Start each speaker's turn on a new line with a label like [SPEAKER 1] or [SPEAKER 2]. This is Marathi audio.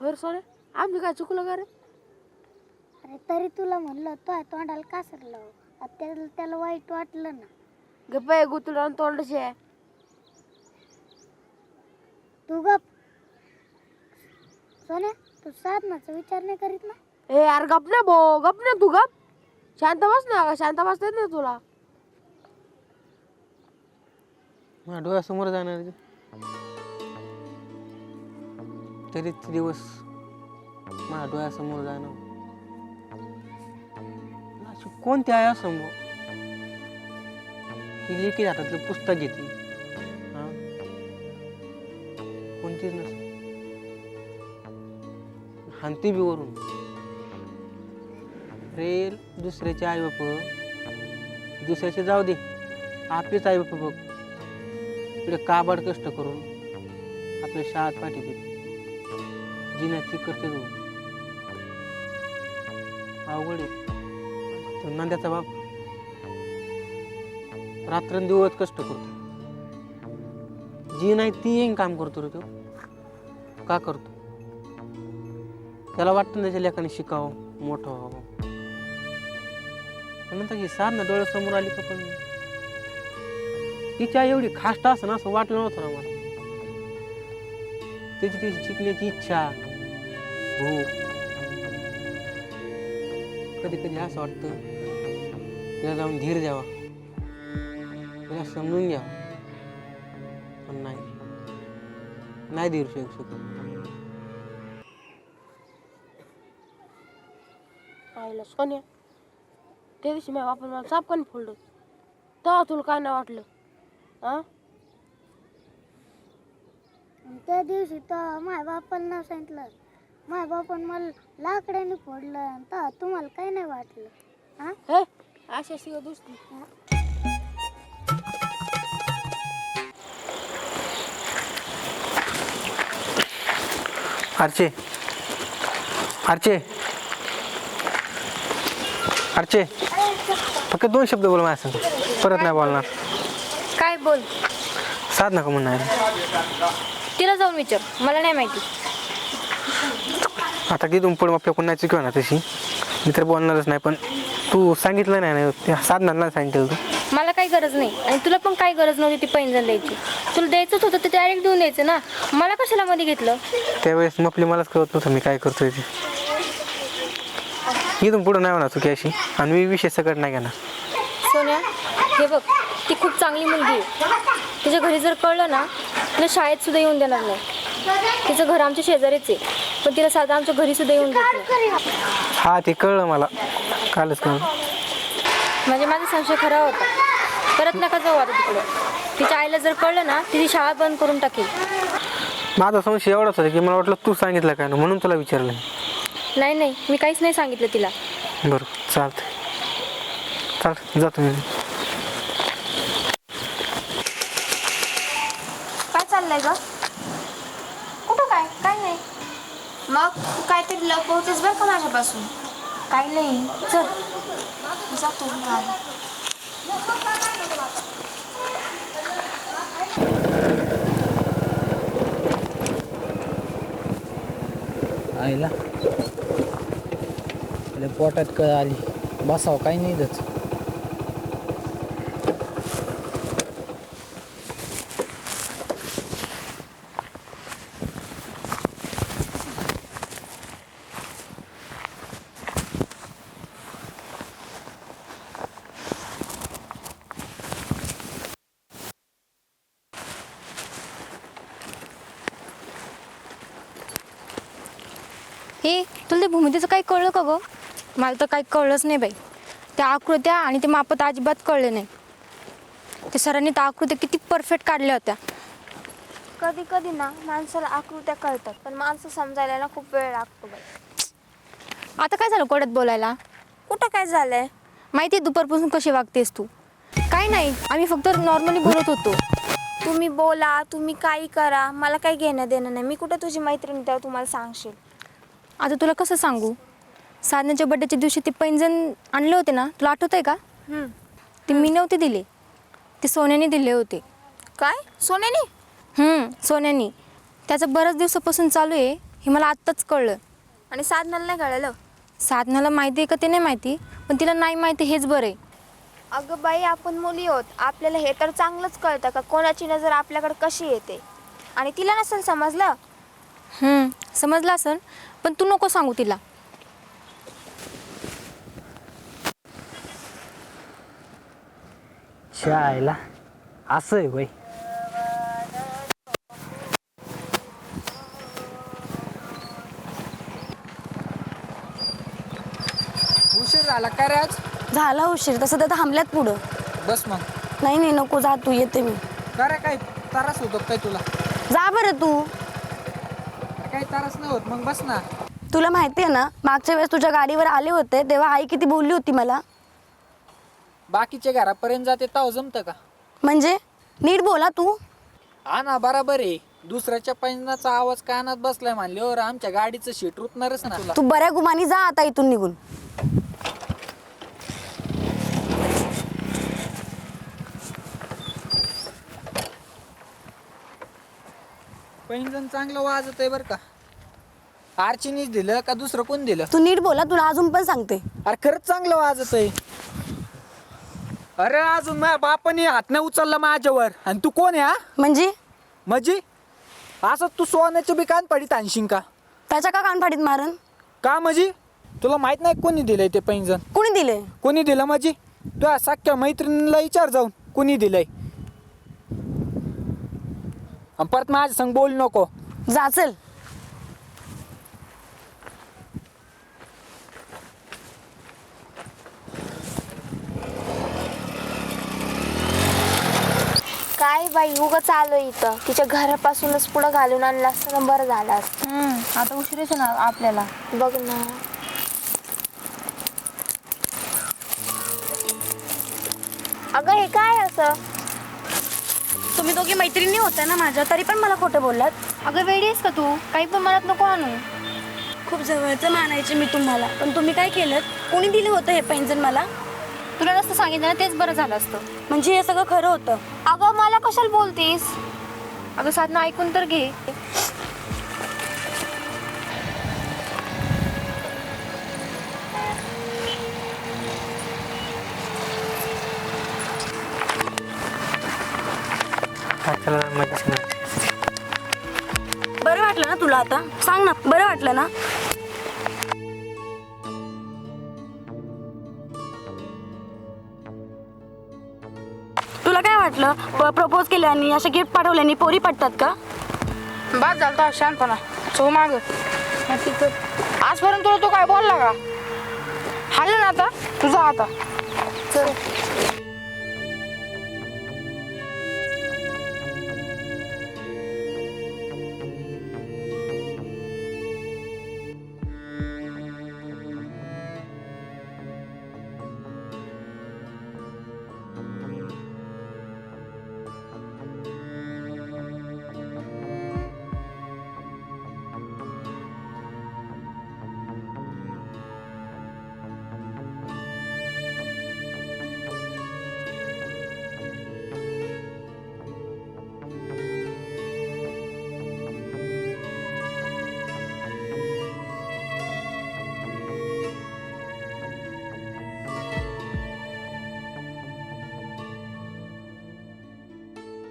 [SPEAKER 1] बरं सोने आम्ही काय चुकलं का रे?
[SPEAKER 2] अरे तरी तुला म्हणलं तो तोंडाला कासरलं आता त्याला त्याला वाईट वाटलं ना.
[SPEAKER 1] गप्प आहे गुतुला आणि तोंडाचे आहे.
[SPEAKER 2] तू गप. सोन्या तू साधनाचा विचार नाही करीत ना?
[SPEAKER 1] ए यार गप ना भो गप ना तू गप. शांत बस ना शांत बसता येत नाही तुला.
[SPEAKER 3] माझ्या डोळ्यासमोर जाणार. तरी ते दिवस माझ्या डोळ्यासमोर जाणं. अशी कोणती आहे असं की लेखी हातातलं पुस्तक घेते. हा? कोणतीच नस हानती बी वरून. रे दुसऱ्याचे आई बाप. दुसऱ्याचे जाऊ दे. आपलेच आई बाप बघ. इकडे काबाड कष्ट करून आपल्या शाळेत पाठीते जिन्याची करते तू. अवघड आहे. तो नंद्याचा बाप रात्रंदिवस कष्ट करतो. जी नाही ती येईन काम करतो रे तो. का करतो? त्याला वाटतं त्याच्या लेखाने शिकावं मोठं व्हावं. म्हणतात की साधना डोळ्यासमोर आली का पण? तिच्या एवढी खास्ट असं असं वाटलं नव्हतं ना मला त्याची त्याची शिकण्याची इच्छा भूक कधी कधी असं वाटतं तिला जाऊन धीर द्यावा तिला समजून घ्यावं पण नाही नाही धीर शकू शकत
[SPEAKER 1] आईला सोन्या त्या दिवशी माझ्या बापाने मला चापकाने फोडलं? तेव्हा तुला काय नाही वाटलं? हा?
[SPEAKER 2] त्या दिवशी तर माझ्या बापाला नाव सांगितलं. माझ्या बापानं मला लाकडाने फोडलं आणि तेव्हा तुम्हाला काही नाही वाटलं. हा?
[SPEAKER 1] हे अशा शिवा दुसरी.
[SPEAKER 3] अर्चे अर्चे अर्चे फक्त दोन शब्द बोल माझ्या संग. परत नाही बोलणार.
[SPEAKER 4] काय बोल?
[SPEAKER 3] साध नका म्हणणार
[SPEAKER 4] तिला जाऊन विचार. मला नाही माहिती.
[SPEAKER 3] आता तिथून पुढे आपल्या कोण नाही चुकव ना तशी. मी तर बोलणारच नाही पण तू सांगितलं नाही ना त्या साधनाला नाही सांगितलं तू
[SPEAKER 4] मला काही गरज नाही. आणि तुला पण काही गरज नव्हती ती पैंजण द्यायची तुला द्यायचंच होतं ते डायरेक्ट देऊन द्यायचं ना. मला कशाला मध्ये घेतलं?
[SPEAKER 3] त्यावेळेस मग मलाच कळत नव्हतं मी काय करतोय ते. इथून पुढं नाही होणार चुकी अशी. आणि मी विषय सगळं नाही घेणार.
[SPEAKER 4] सोन्या हे बघ ती खूप चांगली मुलगी आहे. तिच्या घरी जर कळलं ना तिला शाळेत सुद्धा येऊन देणार नाही. तिचं घर आमच्या शेजारीच आहे. पण तिला साधं आमच्या घरी सुद्धा येऊन देत नाही.
[SPEAKER 3] हा ते कळलं मला. कालच कळलं.
[SPEAKER 4] म्हणजे माझा संशय खरा होता. परत नका जाऊ आता तिकडे. तिच्या आईला जर कळलं ना ती ती शाळा बंद करून टाकेल.
[SPEAKER 3] माझा संशय एवढाच होता की मला वाटलं तू सांगितलं काय ना म्हणून तुला विचारलं
[SPEAKER 4] नाही नाही. मी काहीच नाही सांगितलं तिला.
[SPEAKER 3] बरं चालतंय. चाल जातो मी
[SPEAKER 5] काय चाललंय ग. कुठं काय? काय नाही. मग तू काहीतरी लपवतेस बरं का माझ्यापासून? काही नाही. चल. जातो.
[SPEAKER 6] आईला. आपल्या पोटात कळ आली. बसावं काही नाही
[SPEAKER 4] हे तुला ते भूमितीचं काही कळलं का गं? मला तर काही कळलंच नाही बाई. त्या आकृत्या आणि ते मापत अजिबात कळले नाही. ते सरांनी त्या आकृत्या किती परफेक्ट काढल्या होत्या.
[SPEAKER 5] कधी कधी ना माणसाला आकृत्या कळतात पण माणसं समजायला ना खूप वेळ लागतो बाई.
[SPEAKER 4] आता काय झालं कोड्यात बोलायला?
[SPEAKER 5] कुठं काय झालंय?
[SPEAKER 4] माहिती आहे दुपारपासून कशी वागतेस तू? काय नाही आम्ही फक्त नॉर्मली बोलत होतो.
[SPEAKER 5] तुम्ही बोला तुम्ही काही करा मला काही घेणं देणं नाही. मी कुठं तुझी मैत्रीण तेव्हा तुम्हाला सांगशील.
[SPEAKER 4] आता तुला कसं सांगू? साधनाच्या बड्डेच्या दिवशी ते पैंजण आणले होते ना? तुला आठवत आहे का. ते मी नव्हते दिले. ते सोन्याने दिले होते.
[SPEAKER 5] काय? सोन्यानी?
[SPEAKER 4] हम्म, सोन्यानी. त्याचं बऱ्याच दिवसापासून चालू आहे. हे मला आत्ताच कळलं.
[SPEAKER 5] आणि साधनाला नाही कळलं?
[SPEAKER 4] साधनाला माहिती आहे का ते नाही माहिती? पण तिला नाही माहिती हेच बरं आहे.
[SPEAKER 5] अगं बाई आपण मुली आहोत. आपल्याला हे तर चांगलंच कळतं का कोणाची नजर आपल्याकडे कशी येते? आणि तिला नसेल समजलं?
[SPEAKER 4] हम्म, समजलं असन पण तू नको सांगू तिला.
[SPEAKER 7] शाळेला. असं आहे वय
[SPEAKER 6] उशीर झाला काय रे आज?
[SPEAKER 8] झाला उशीर तसं तर थांबल्यात पुढं.
[SPEAKER 6] बस मग.
[SPEAKER 8] नाही नाही नको जा तू येते मी.
[SPEAKER 6] काय रे काय त्रास होतो काय तुला?
[SPEAKER 8] जा बरं तू.
[SPEAKER 6] काही त्रास नाही होत. मग बस ना.
[SPEAKER 8] तुला माहिती आहे ना मागच्या वेळेस तुझ्या गाडीवर आले होते तेव्हा आई किती बोलली होती मला?
[SPEAKER 6] बाकीच्या घरापर्यंत जाते ताव जमतं का?
[SPEAKER 8] म्हणजे? नीट बोला तू.
[SPEAKER 6] हा ना बराबर आहे. दुसऱ्याच्या पैंजनाचा आवाज कानात बसलाय म्हणल्यावर आमच्या गाडीचं शीट रुतणारच ना. तुला
[SPEAKER 8] तू बऱ्या गुमानी जा आता इथून निघून.
[SPEAKER 6] पैंजण चांगलं वाजत आहे बरं का. आर्चीनीच दिलं का दुसरं कोण दिलं?
[SPEAKER 8] तू नीट बोला तुला अजून पण सांगते.
[SPEAKER 6] अरे खरंच चांगलं वाजत आहे अरे अजून माझ्या बापाने हात नाही उचलला माझ्यावर. आणि तू कोण आहे हा?
[SPEAKER 8] म्हणजे?
[SPEAKER 6] म्हणजे असं तू सोन्याच्या बी कान पडीत आणशीन का?
[SPEAKER 8] त्याच्या का कानफाडीत मारन?
[SPEAKER 6] का म्हणजे तुला माहीत नाही कोणी दिलंय ते पैंजण
[SPEAKER 8] कुणी दिले
[SPEAKER 6] कोणी दिलं म्हणजे तू सख्या मैत्रिणीला विचार जाऊन कोणी दिलंय. आणि परत माझ्या संग बोल नको.
[SPEAKER 8] जा चल.
[SPEAKER 5] काय बाई उगं आलो इथं. तिच्या घरापासूनच पुढं घालून आणलं असतं ना बरं झालं असतं.
[SPEAKER 4] आता उशीरच ना आपल्याला.
[SPEAKER 5] बघ ना. अगं हे काय असं?
[SPEAKER 8] तुम्ही दोघी मैत्रिणी होत्या ना माझ्या तरी पण मला खोटं बोललात.
[SPEAKER 4] अगं वेडी आहेस का तू? काही पण मनात नको आणू.
[SPEAKER 8] खूप जवळचं मानायचे मी तुम्हाला पण तुम्ही काय केलं कोणी दिलं होतं हे पैंजण मला?
[SPEAKER 4] तुला नसतं सांगितलं ना तेच बरं झालं असतं.
[SPEAKER 8] म्हणजे हे सगळं खरं होतं?
[SPEAKER 5] अगं मला कशाला बोलतीस?
[SPEAKER 4] अगं साधना ऐकून तर घे.
[SPEAKER 8] बरं वाटलं ना तुला आता? सांग ना बरं वाटलं ना? तुला काय वाटलं? प्रपोज केल्याने असे गिफ्ट पाठवल्याने पोरी पडतात का?
[SPEAKER 9] बाद झालं शांतपणा सो माग. आजपर्यंत तुला तो काय बोलला का? हाल ना आता तुझा आता.
[SPEAKER 5] चल.